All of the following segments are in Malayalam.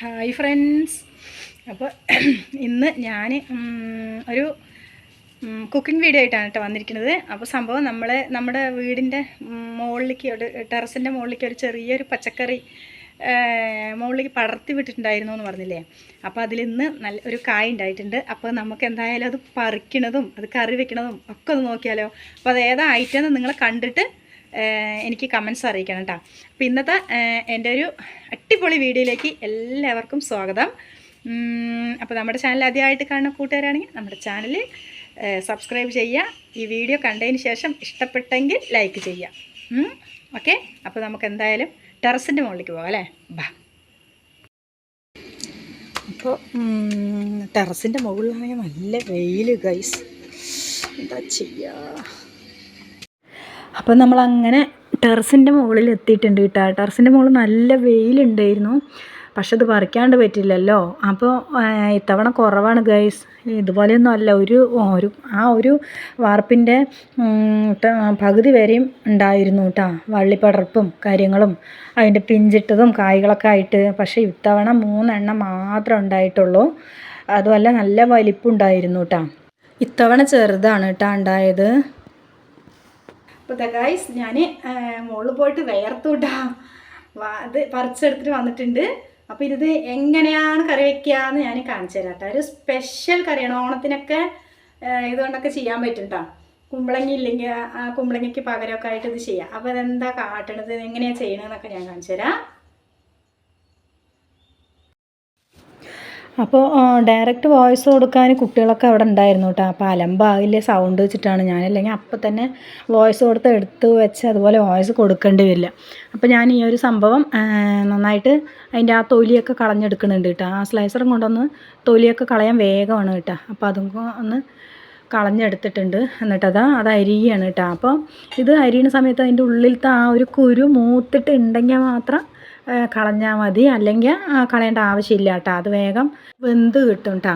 ഹായ് ഫ്രണ്ട്സ് അപ്പോൾ ഇന്ന് ഞാൻ ഒരു കുക്കിംഗ് വീഡിയോ ആയിട്ടാണ് കേട്ടോ വന്നിരിക്കുന്നത്. അപ്പോൾ സംഭവം നമ്മൾ നമ്മുടെ വീടിന്റെ മുകളിലേക്ക് ഒരു ടെറസിന്റെ മുകളിലേക്ക് ഒരു ചെറിയൊരു പച്ചക്കറി മുകളിലേക്ക് പടർത്തി വിട്ടിട്ടുണ്ടായിരുന്നു എന്ന് പറഞ്ഞില്ലേ? അപ്പോൾ അതിൽ ഇന്ന് നല്ല ഒരു കായ ഉണ്ടായിട്ടുണ്ട്. അപ്പോൾ നമുക്ക് എന്തായാലും അത് പറിക്കണതും അത് കറി വെക്കണതും ഒക്കെ ഒന്ന് നോക്കിയാലോ? അപ്പോൾ അത് ഏതാ ഐറ്റം എന്ന് നിങ്ങൾ കണ്ടിട്ട് എനിക്ക് കമൻസ് അറിയിക്കണം കേട്ടോ അപ്പോൾ ഇന്നത്തെ എന്റെ ഒരു അടിപൊളി വീഡിയോയിലേക്ക് എല്ലാവർക്കും സ്വാഗതം. അപ്പോൾ നമ്മുടെ ചാനൽ ആദ്യമായിട്ട് കാണുന്ന കൂട്ടുകാരാണെങ്കിൽ നമ്മുടെ ചാനൽ സബ്സ്ക്രൈബ് ചെയ്യുക. ഈ വീഡിയോ കണ്ടതിന് ശേഷം ഇഷ്ടപ്പെട്ടെങ്കിൽ ലൈക്ക് ചെയ്യുക. ഓക്കെ അപ്പോൾ നമുക്ക് എന്തായാലും ടെറസിന്റെ മുകളിലേക്ക് പോകാം അല്ലേ? ബാ. അപ്പോൾ ടെറസിന്റെ മുകളിലാണെങ്കിൽ നല്ല വെയിൽ ഗൈസ് എന്താ ചെയ്യുക അപ്പോൾ നമ്മൾ അങ്ങനെ ടെറസിന്റെ മുകളിൽ എത്തിയിട്ടുണ്ട് കേട്ടോ. ടെറസിന്റെ മുകളിൽ നല്ല വെയിലുണ്ടായിരുന്നു. പക്ഷെ അത് പറിക്കാണ്ട് പറ്റില്ലല്ലോ. അപ്പോൾ ഇത്തവണ കുറവാണ് ഗൈസ് ഇതുപോലെയൊന്നും അല്ല. ഒരു ഒരു ആ ഒരു വാർപ്പിന്റെ പകുതി വരെയും ഉണ്ടായിരുന്നു കേട്ടോ വള്ളിപ്പടർപ്പും കാര്യങ്ങളും അതിന്റെ പിഞ്ചിട്ടതും കായ്കളൊക്കെ ആയിട്ട്. പക്ഷേ ഇത്തവണ മൂന്നെണ്ണം മാത്രം ഉണ്ടായിട്ടുള്ളൂ. അതുമല്ല നല്ല വലിപ്പമുണ്ടായിരുന്നു കേട്ടോ ഇത്തവണ ചെറുതാണ് കേട്ടോ ഉണ്ടായത്. അപ്പോൾ ഗൈസ് ഞാൻ മുകളിൽ പോയിട്ട് വേർത്തൂട്ടാ. അത് പറിച്ചെടുത്തിട്ട് വന്നിട്ടുണ്ട്. അപ്പോൾ ഇത് എങ്ങനെയാണ് കറി വെക്കുക എന്ന് ഞാൻ കാണിച്ചു തരാം കേട്ടോ ഒരു സ്പെഷ്യൽ കറിയാണ്. ഓണത്തിനൊക്കെ ഇതുകൊണ്ടൊക്കെ ചെയ്യാൻ പറ്റും കേട്ടോ കുമ്പളങ്ങി ഇല്ലെങ്കിൽ ആ കുമ്പളങ്ങിക്ക് പകരമൊക്കെ ആയിട്ട് ഇത് ചെയ്യാം. അപ്പോൾ അതെന്താ കാട്ടണത്? എങ്ങനെയാണ് ചെയ്യണതെന്നൊക്കെ ഞാൻ കാണിച്ചു തരാം. അപ്പോൾ ഡയറക്റ്റ് വോയിസ് കൊടുക്കാൻ കുട്ടികളൊക്കെ അവിടെ ഉണ്ടായിരുന്നു കേട്ടോ അപ്പോൾ അലമ്പാവില്ല സൗണ്ട് വെച്ചിട്ടാണ് ഞാൻ അല്ലെങ്കിൽ അപ്പം തന്നെ വോയിസ് കൊടുത്ത് എടുത്ത് വെച്ച് അതുപോലെ വോയിസ് കൊടുക്കേണ്ടി വരില്ല. അപ്പോൾ ഞാൻ ഈ ഒരു സംഭവം നന്നായിട്ട് അതിന്റെ ആ തൊലിയൊക്കെ കളഞ്ഞെടുക്കുന്നുണ്ട് കേട്ടോ ആ സ്ലൈസറും കൊണ്ടൊന്ന് തൊലിയൊക്കെ കളയാൻ വേഗമാണ് കേട്ടോ അപ്പോൾ അതും ഒന്ന് കളഞ്ഞെടുത്തിട്ടുണ്ട്. എന്നിട്ടതാ അത് അരിയാണ് കേട്ടോ അപ്പോൾ ഇത് അരിയുന്ന സമയത്ത് അതിന്റെ ഉള്ളിലത്തെ ആ ഒരു കുരു മൂത്തിട്ട് ഉണ്ടെങ്കിൽ മാത്രം കളഞ്ഞാൽ മതി. അല്ലെങ്കിൽ കളയേണ്ട ആവശ്യമില്ല കേട്ടോ. അത് വേഗം വെന്ത് കിട്ടും കേട്ടോ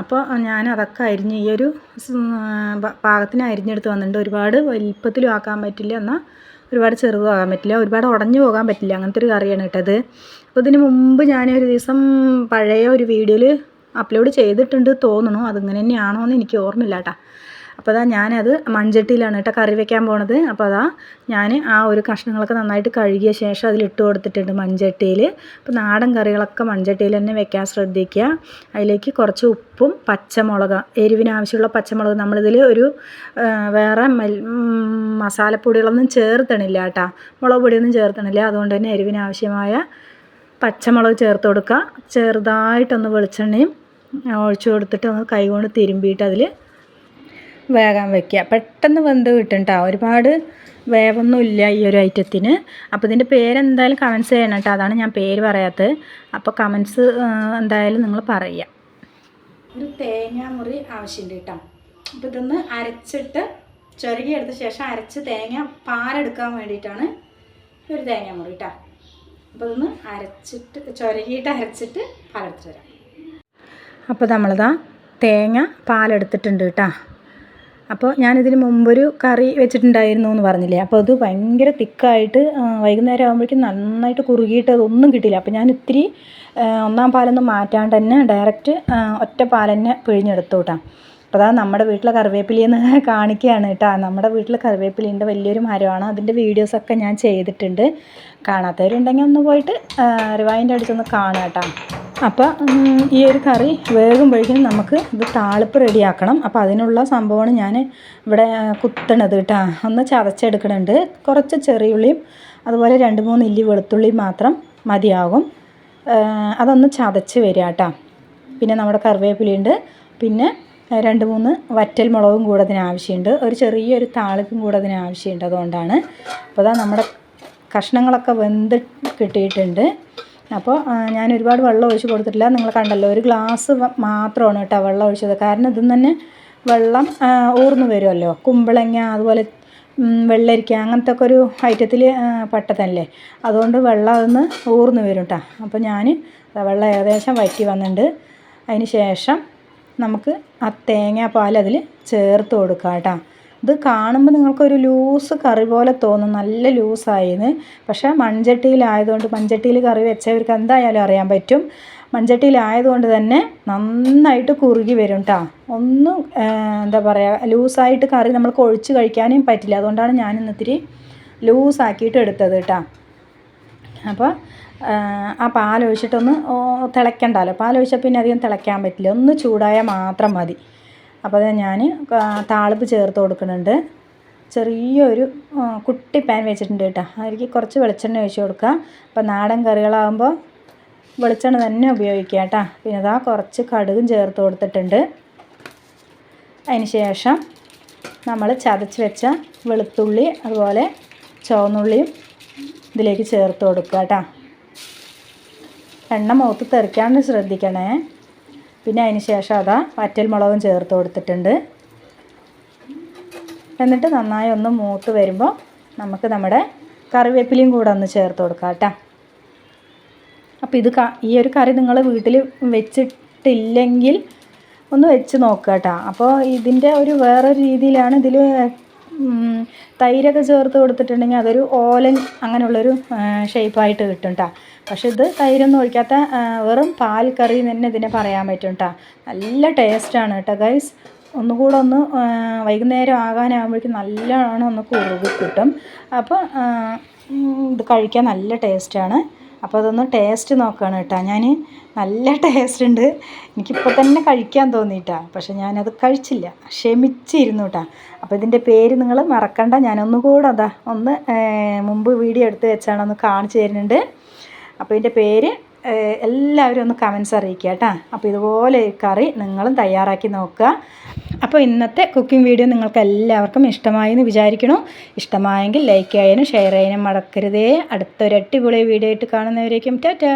അപ്പോൾ ഞാൻ അതൊക്കെ അരിഞ്ഞ് ഈ ഒരു പാകത്തിന് അരിഞ്ഞെടുത്ത് വന്നിട്ടുണ്ട്. ഒരുപാട് വലിപ്പത്തിലും ആക്കാൻ പറ്റില്ല. എന്നാൽ ഒരുപാട് ചെറുതും ആകാൻ പറ്റില്ല. ഒരുപാട് ഉടഞ്ഞു പോകാൻ പറ്റില്ല. അങ്ങനത്തെ ഒരു കറിയാണ് കേട്ടത് അപ്പോൾ ഇതിന് മുമ്പ് ഞാൻ ഒരു ദിവസം പഴയ ഒരു വീഡിയോയിൽ അപ്ലോഡ് ചെയ്തിട്ടുണ്ട് തോന്നുന്നു. അതിങ്ങനെ തന്നെയാണോ എന്ന് എനിക്ക് ഓർമ്മയില്ല കേട്ടോ അപ്പോൾ അതാ ഞാനത് മൺചട്ടിയിലാണ് കേട്ടോ കറി വെക്കാൻ പോണത്. അപ്പോൾ അതാ ഞാൻ ആ ഒരു കഷ്ണങ്ങളൊക്കെ നന്നായിട്ട് കഴുകിയ ശേഷം അതിലിട്ട് കൊടുത്തിട്ടുണ്ട് മൺചട്ടിയിൽ. അപ്പോൾ നാടൻ കറികളൊക്കെ മൺചട്ടിയിൽ തന്നെ വെക്കാൻ ശ്രദ്ധിക്കുക. അതിലേക്ക് കുറച്ച് ഉപ്പും പച്ചമുളക് എരിവിന് ആവശ്യമുള്ള പച്ചമുളക് നമ്മളിതിൽ ഒരു വേറെ മസാലപ്പൊടികളൊന്നും ചേർത്തണില്ല കേട്ടോ. മുളക് പൊടിയൊന്നും ചേർത്തണില്ല. അതുകൊണ്ട് തന്നെ എരിവിന് ആവശ്യമായ പച്ചമുളക് ചേർത്ത് കൊടുക്കുക. ചെറുതായിട്ടൊന്ന് വെളിച്ചെണ്ണയും ഒഴിച്ചു കൊടുത്തിട്ട് ഒന്ന് കൈകൊണ്ട് തിരുമ്പിയിട്ട് അതിൽ വേകാൻ വെക്കുക. പെട്ടെന്ന് വെന്ത് കിട്ടും കേട്ടോ ഒരുപാട് വേവൊന്നും ഇല്ല ഈ ഒരു ഐറ്റത്തിന്. അപ്പോൾ ഇതിന്റെ പേരെന്തായാലും കമൻസ് ചെയ്യണം കേട്ടോ അതാണ് ഞാൻ പേര് പറയാത്തത്. അപ്പോൾ കമൻസ് എന്തായാലും നിങ്ങൾ പറയുക. ഒരു തേങ്ങാമുറി ആവശ്യമുണ്ട് കേട്ടോ. അപ്പോൾ ഇതൊന്ന് അരച്ചിട്ട് ചുരുകിയെടുത്ത ശേഷം അരച്ച് തേങ്ങ പാലെടുക്കാൻ വേണ്ടിയിട്ടാണ് ഒരു തേങ്ങാമുറി കേട്ടോ അപ്പോൾ ഇതൊന്ന് അരച്ചിട്ട് ചുരകിയിട്ട് അരച്ചിട്ട് പാലെടുത്ത് തരാം അപ്പോൾ നമ്മളിതാ തേങ്ങ പാലെടുത്തിട്ടുണ്ട് കേട്ടോ അപ്പോൾ ഞാനിതിന് മുമ്പൊരു കറി വെച്ചിട്ടുണ്ടായിരുന്നു എന്ന് പറഞ്ഞില്ലേ? അപ്പോൾ അത് ഭയങ്കര തിക്കായിട്ട് വൈകുന്നേരം ആകുമ്പോഴേക്കും നന്നായിട്ട് കുറുകിയിട്ട് അതൊന്നും കിട്ടിയില്ല. അപ്പോൾ ഞാൻ ഇത്തിരി ഒന്നാം പാലൊന്നും മാറ്റാണ്ട് തന്നെ ഡയറക്റ്റ് ഒറ്റ പാൽ തന്നെ പിഴിഞ്ഞെടുത്തു കേട്ടോ. അപ്പോൾ അതാ നമ്മുടെ വീട്ടിലെ കറിവേപ്പിലയെന്ന് കാണിക്കുകയാണ് കേട്ടോ. നമ്മുടെ വീട്ടിലെ കറിവേപ്പിലയുണ്ട് വലിയൊരു മരമാണ്. അതിന്റെ വീഡിയോസൊക്കെ ഞാൻ ചെയ്തിട്ടുണ്ട്. കാണാത്തവരുണ്ടെങ്കിൽ ഒന്ന് പോയിട്ട് റിവൈൻഡ് അടിച്ചൊന്ന് കാണുക കേട്ടോ. അപ്പോൾ ഈ ഒരു കറി വേകുമ്പോഴേക്കും നമുക്ക് ഇത് താളിപ്പ് റെഡിയാക്കണം. അപ്പോൾ അതിനുള്ള സംഭവമാണ് ഞാൻ ഇവിടെ കുത്തണത് കേട്ടോ. ഒന്ന് ചതച്ചെടുക്കണുണ്ട്. കുറച്ച് ചെറിയുള്ളിയും അതുപോലെ രണ്ട് മൂന്ന് ഇല്ലി വെളുത്തുള്ളിയും മാത്രം മതിയാകും. അതൊന്ന് ചതച്ച് വരിക കേട്ടോ. പിന്നെ നമ്മുടെ കറിവേപ്പിലയുണ്ട്. പിന്നെ രണ്ട് മൂന്ന് വറ്റൽ മുളകും കൂടെ അതിന് ആവശ്യമുണ്ട് ഒരു ചെറിയൊരു താളിപ്പും കൂടെ അതിന് ആവശ്യമുണ്ട് അതുകൊണ്ടാണ്. അപ്പോൾ അതാ നമ്മുടെ കഷ്ണങ്ങളൊക്കെ വെന്ത് കിട്ടിയിട്ടുണ്ട്. അപ്പോൾ ഞാൻ ഒരുപാട് വെള്ളം ഒഴിച്ച് കൊടുത്തിട്ടില്ല. നിങ്ങൾ കണ്ടല്ലോ ഒരു ഗ്ലാസ് മാത്രമാണ് കേട്ടോ വെള്ളം ഒഴിച്ചത്. കാരണം ഇതിൽ തന്നെ വെള്ളം ഊർന്നു വരുമല്ലോ. കുമ്പളങ്ങ അതുപോലെ വെള്ളരിക്ക അങ്ങനത്തെ ഒക്കെ ഒരു ഐറ്റത്തിൽ പെട്ടതല്ലേ. അതുകൊണ്ട് വെള്ളം അതൊന്ന് ഊർന്നു വരും കേട്ടോ. അപ്പോൾ ഞാൻ വെള്ളം ഏകദേശം വറ്റി വന്നിട്ടുണ്ട്. അതിന് ശേഷം നമുക്ക് ആ തേങ്ങാപ്പാൽ അതിൽ ചേർത്ത് കൊടുക്കാം കേട്ടോ. ഇത് കാണുമ്പോൾ നിങ്ങൾക്കൊരു ലൂസ് കറി പോലെ തോന്നും. നല്ല ലൂസായിന്ന്. പക്ഷേ മൺചട്ടിയിലായതുകൊണ്ട് മൺചട്ടിയിൽ കറി വെച്ചവർക്ക് എന്തായാലും അറിയാൻ പറ്റും. മൺചട്ടിയിലായതുകൊണ്ട് തന്നെ നന്നായിട്ട് കുറുകി വരും കേട്ടോ ഒന്നും എന്താ പറയുക ലൂസായിട്ട് കറി നമ്മൾ കൊഴിച്ച് കഴിക്കാനും പറ്റില്ല. അതുകൊണ്ടാണ് ഞാൻ ഇത്തിരി ലൂസാക്കിയിട്ട് എടുത്തത് കേട്ടോ അപ്പോൾ ആ പാലൊഴിച്ചിട്ടൊന്ന് തിളയ്ക്കണ്ടല്ലോ. പാലൊഴിച്ചാൽ പിന്നെ അധികം തിളയ്ക്കാൻ പറ്റില്ല. ഒന്ന് ചൂടായാൽ മാത്രം മതി. അപ്പോൾ അത് ഞാൻ താളിപ്പ് ചേർത്ത് കൊടുക്കുന്നുണ്ട്. ചെറിയൊരു കുട്ടി പാൻ വെച്ചിട്ടുണ്ട് കേട്ടോ. അതിലേക്ക് കുറച്ച് വെളിച്ചെണ്ണ ഒഴിച്ച് കൊടുക്കുക. അപ്പോൾ നാടൻ കറികളാകുമ്പോൾ വെളിച്ചെണ്ണ തന്നെ ഉപയോഗിക്കുക കേട്ടോ. പിന്നെ അതാ കുറച്ച് കടുകും ചേർത്ത് കൊടുത്തിട്ടുണ്ട്. അതിന് ശേഷം നമ്മൾ ചതച്ച് വെച്ച വെളുത്തുള്ളി അതുപോലെ ചുവന്നുള്ളിയും ഇതിലേക്ക് ചേർത്ത് കൊടുക്കുക കേട്ടോ. എണ്ണ മുഖത്ത് തെറിക്കാണ്ട് ശ്രദ്ധിക്കണേ. പിന്നെ അതിന് ശേഷം അതാ വറ്റൽ മുളകും ചേർത്ത് കൊടുത്തിട്ടുണ്ട്. എന്നിട്ട് നന്നായി ഒന്ന് മൂത്ത് വരുമ്പോൾ നമുക്ക് നമ്മുടെ കറിവേപ്പിലയും കൂടെ ഒന്ന് ചേർത്ത് കൊടുക്കാം കേട്ടോ. അപ്പോൾ ഇത് ഈ ഒരു കറി നിങ്ങൾ വീട്ടിൽ വെച്ചിട്ടില്ലെങ്കിൽ ഒന്ന് വെച്ച് നോക്കുക കേട്ടോ. അപ്പോൾ ഇതിന്റെ ഒരു വേറൊരു രീതിയിലാണ് ഇതിൽ തൈരൊക്കെ ചേർത്ത് കൊടുത്തിട്ടുണ്ടെങ്കിൽ അതൊരു ഓലൻ അങ്ങനെയുള്ളൊരു ഷേപ്പായിട്ട് കിട്ടും കേട്ടോ. പക്ഷേ ഇത് തൈരൊന്നും ഒഴിക്കാത്ത വെറും പാൽ കറി തന്നെ ഇതിനെ പറയാൻ പറ്റും കേട്ടോ നല്ല ടേസ്റ്റാണ് കേട്ടോ ഗൈസ്. ഒന്നുകൂടെ ഒന്ന് വൈകുന്നേരം ആകാനാകുമ്പോഴേക്കും നല്ലോണം ഒന്ന് കുറുകി കിട്ടും. അപ്പോൾ ഇത് കഴിക്കാൻ നല്ല ടേസ്റ്റാണ്. അപ്പോൾ അതൊന്ന് ടേസ്റ്റ് നോക്കുകയാണ് കേട്ടോ ഞാൻ നല്ല ടേസ്റ്റ് ഉണ്ട് എനിക്കിപ്പോൾ തന്നെ കഴിക്കാൻ തോന്നിയിട്ടാ പക്ഷെ ഞാനത് കഴിച്ചില്ല. ക്ഷമിച്ചിരുന്നു കേട്ടോ അപ്പോൾ ഇതിന്റെ പേര് നിങ്ങൾ മറക്കണ്ട. ഞാനൊന്നുകൂടെ അതാ ഒന്ന് മുമ്പ് വീഡിയോ എടുത്ത് വെച്ചാണ് ഒന്ന് കാണിച്ചു തരുന്നുണ്ട്. അപ്പോൾ ഇതിന്റെ പേര് എല്ലാവരും ഒന്ന് കമൻസ് അറിയിക്കുക കേട്ടോ. അപ്പോൾ ഇതുപോലെ കറി നിങ്ങളും തയ്യാറാക്കി നോക്കുക. അപ്പോൾ ഇന്നത്തെ കുക്കിംഗ് വീഡിയോ നിങ്ങൾക്ക് എല്ലാവർക്കും ഇഷ്ടമായി എന്ന് വിചാരിക്കണു ഇഷ്ടമായെങ്കിൽ ലൈക്ക് ചെയ്യാനും ഷെയർ ചെയ്യാനും അടുത്തൊരു അടിപൊളി വീഡിയോ ആയിട്ട് കാണുന്നവരേക്കും ടാറ്റാ.